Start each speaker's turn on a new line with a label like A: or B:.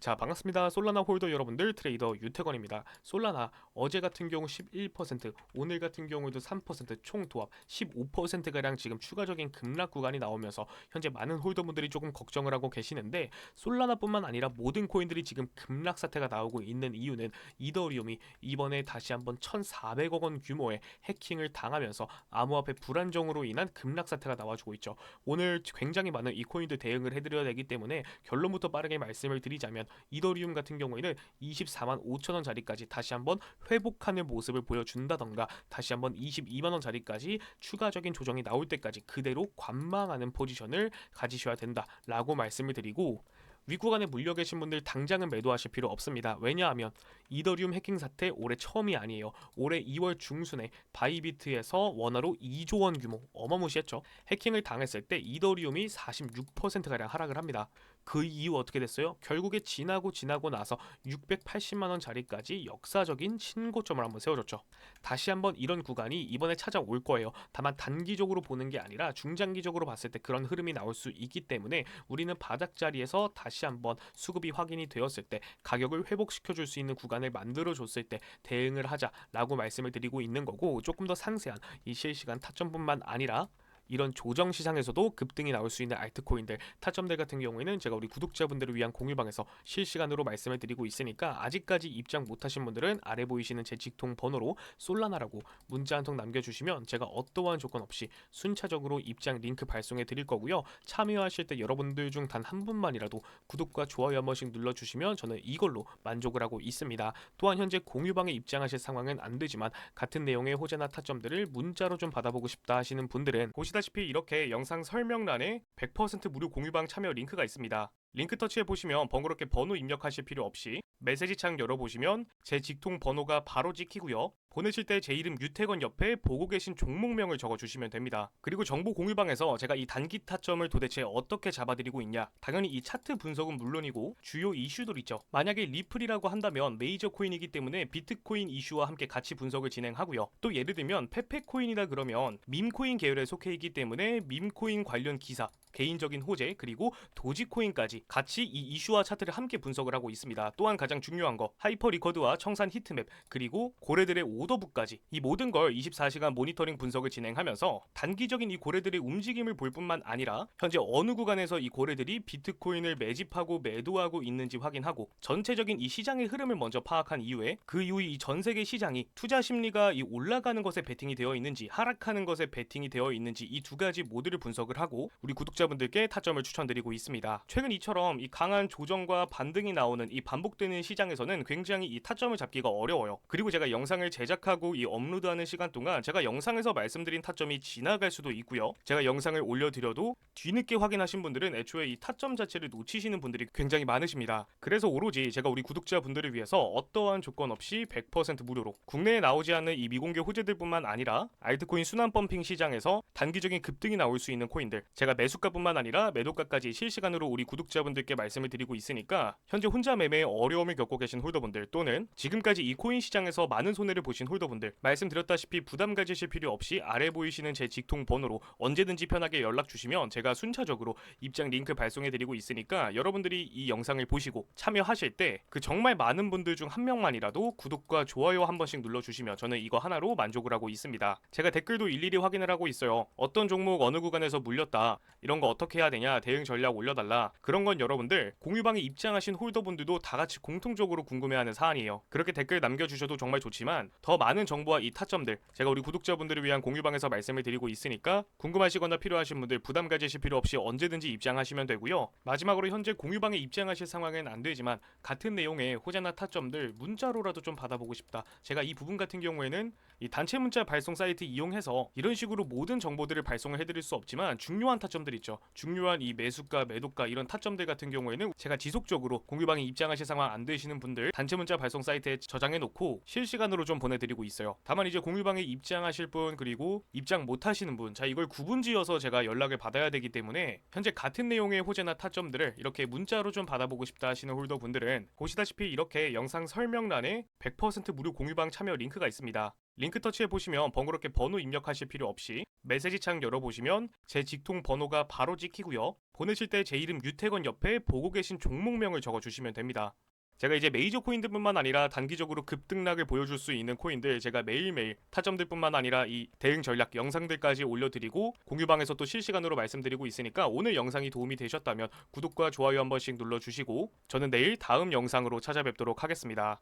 A: 자 반갑습니다. 솔라나 홀더 여러분들 트레이더 유태건입니다. 솔라나 어제 같은 경우 11% 오늘 같은 경우에도 3%총 도합 15%가량 지금 추가적인 급락 구간이 나오면서 현재 많은 홀더분들이 조금 걱정을 하고 계시는데 솔라나뿐만 아니라 모든 코인들이 지금 급락 사태가 나오고 있는 이유는 이더리움이 이번에 다시 한번 1,400억 원 규모의 해킹을 당하면서 암호화폐 불안정으로 인한 급락 사태가 나와주고 있죠. 오늘 굉장히 많은 이 코인들 대응을 해드려야 되기 때문에 결론부터 빠르게 말씀을 드리자면 이더리움 같은 경우에는 24만 5천 원 자리까지 다시 한번 회복하는 모습을 보여준다던가 다시 한번 22만 원 자리까지 추가적인 조정이 나올 때까지 그대로 관망하는 포지션을 가지셔야 된다라고 말씀을 드리고 윗구간에 물려 계신 분들 당장은 매도하실 필요 없습니다. 왜냐하면 이더리움 해킹 사태 올해 처음이 아니에요. 올해 2월 중순에 바이비트에서 원화로 2조 원 규모 어마무시했죠. 해킹을 당했을 때 이더리움이 46%가량 하락을 합니다. 그 이후 어떻게 됐어요? 결국에 지나고 지나고 나서 680만 원 자리까지 역사적인 신고점을 한번 세워줬죠. 다시 한번 이런 구간이 이번에 찾아올 거예요. 다만 단기적으로 보는 게 아니라 중장기적으로 봤을 때 그런 흐름이 나올 수 있기 때문에 우리는 바닥 자리에서 다시 한번 수급이 확인이 되었을 때 가격을 회복시켜 줄 수 있는 구간을 만들어 줬을 때 대응을 하자라고 말씀을 드리고 있는 거고 조금 더 상세한 이 실시간 타점뿐만 아니라 이런 조정 시장에서도 급등이 나올 수 있는 알트코인들 타점들 같은 경우에는 제가 우리 구독자분들을 위한 공유방에서 실시간으로 말씀을 드리고 있으니까 아직까지 입장 못하신 분들은 아래 보이시는 제 직통 번호로 솔라나라고 문자 한 통 남겨주시면 제가 어떠한 조건 없이 순차적으로 입장 링크 발송해 드릴 거고요. 참여하실 때 여러분들 중 단 한 분만이라도 구독과 좋아요 한 번씩 눌러주시면 저는 이걸로 만족을 하고 있습니다. 또한 현재 공유방에 입장하실 상황은 안 되지만 같은 내용의 호재나 타점들을 문자로 좀 받아보고 싶다 하시는 분들은 보시다 시피 이렇게 영상 설명란에 100% 무료 공유방 참여 링크가 있습니다. 링크 터치해 보시면 번거롭게 번호 입력하실 필요 없이 메시지 창 열어보시면 제 직통 번호가 바로 찍히고요. 보내실 때 제 이름 유태건 옆에 보고 계신 종목명을 적어주시면 됩니다. 그리고 정보 공유방에서 제가 이 단기 타점을 도대체 어떻게 잡아드리고 있냐 당연히 이 차트 분석은 물론이고 주요 이슈들 있죠. 만약에 리플이라고 한다면 메이저 코인이기 때문에 비트코인 이슈와 함께 같이 분석을 진행하고요. 또 예를 들면 페페코인이다 그러면 밈코인 계열에 속해 있기 때문에 밈코인 관련 기사 개인적인 호재 그리고 도지코인까지 같이 이 이슈와 차트를 함께 분석을 하고 있습니다. 또한 가장 중요한 거 하이퍼 리커드와 청산 히트맵 그리고 고래들의 오더북까지 이 모든 걸 24시간 모니터링 분석을 진행하면서 단기적인 이 고래들의 움직임을 볼 뿐만 아니라 현재 어느 구간에서 이 고래들이 비트코인을 매집하고 매도하고 있는지 확인하고 전체적인 이 시장의 흐름을 먼저 파악한 이후에 그 이후 이전 세계 시장이 투자 심리가 이 올라가는 것에 베팅이 되어 있는지 하락하는 것에 베팅이 되어 있는지 이 두 가지 모두를 분석을 하고 우리 구독자 분들께 타점을 추천드리고 있습니다. 최근 이처럼 이 강한 조정과 반등이 나오는 이 반복되는 시장에서는 굉장히 이 타점을 잡기가 어려워요. 그리고 제가 영상을 제작하고 이 업로드하는 시간 동안 제가 영상에서 말씀드린 타점이 지나갈 수도 있고요. 제가 영상을 올려드려도 뒤늦게 확인하신 분들은 애초에 이 타점 자체를 놓치시는 분들이 굉장히 많으십니다. 그래서 오로지 제가 우리 구독자분들을 위해서 어떠한 조건 없이 100% 무료로 국내에 나오지 않는 이 미공개 호재들뿐만 아니라 알트코인 순환 펌핑 시장에서 단기적인 급등이 나올 수 있는 코인들 제가 매수가 뿐만 아니라 매도가까지 실시간으로 우리 구독자분들께 말씀을 드리고 있으니까 현재 혼자 매매에 어려움을 겪고 계신 홀더분들 또는 지금까지 이 코인 시장에서 많은 손해를 보신 홀더분들 말씀드렸다시피 부담 가지실 필요 없이 아래 보이시는 제 직통 번호로 언제든지 편하게 연락 주시면 제가 순차적으로 입장 링크 발송해 드리고 있으니까 여러분들이 이 영상을 보시고 참여하실 때 그 정말 많은 분들 중 한 명만이라도 구독과 좋아요 한 번씩 눌러 주시면 저는 이거 하나로 만족을 하고 있습니다. 제가 댓글도 일일이 확인을 하고 있어요. 어떤 종목 어느 구간에서 물렸다. 이런 거 어떻게 해야 되냐? 대응 전략 올려달라. 그런 건 여러분들 공유방에 입장하신 홀더분들도 다 같이 공통적으로 궁금해하는 사안이에요. 그렇게 댓글 남겨주셔도 정말 좋지만 더 많은 정보와 이 타점들 제가 우리 구독자분들을 위한 공유방에서 말씀을 드리고 있으니까 궁금하시거나 필요하신 분들 부담 가지실 필요 없이 언제든지 입장하시면 되고요. 마지막으로 현재 공유방에 입장하실 상황은 안 되지만 같은 내용의 호재나 타점들 문자로라도 좀 받아보고 싶다. 제가 이 부분 같은 경우에는 이 단체 문자 발송 사이트 이용해서 이런 식으로 모든 정보들을 발송을 해드릴 수 없지만 중요한 타점들 있죠. 중요한 이 매수가, 매도가 이런 타점들 같은 경우에는 제가 지속적으로 공유방에 입장하실 상황 안 되시는 분들 단체 문자 발송 사이트에 저장해 놓고 실시간으로 좀 보내 보내드리고 있어요. 다만 이제 공유방에 입장하실 분 그리고 입장 못 하시는 분, 자 이걸 구분지어서 제가 연락을 받아야 되기 때문에 현재 같은 내용의 호재나 타점들을 이렇게 문자로 좀 받아보고 싶다 하시는 홀더 분들은 보시다시피 이렇게 영상 설명란에 100% 무료 공유방 참여 링크가 있습니다. 링크 터치해 보시면 번거롭게 번호 입력하실 필요 없이 메시지 창 열어보시면 제 직통 번호가 바로 찍히고요. 보내실 때 제 이름 유태건 옆에 보고 계신 종목명을 적어주시면 됩니다. 제가 이제 메이저 코인들뿐만 아니라 단기적으로 급등락을 보여줄 수 있는 코인들 제가 매일매일 타점들뿐만 아니라 이 대응 전략 영상들까지 올려드리고 공유방에서 또 실시간으로 말씀드리고 있으니까 오늘 영상이 도움이 되셨다면 구독과 좋아요 한 번씩 눌러주시고 저는 내일 다음 영상으로 찾아뵙도록 하겠습니다.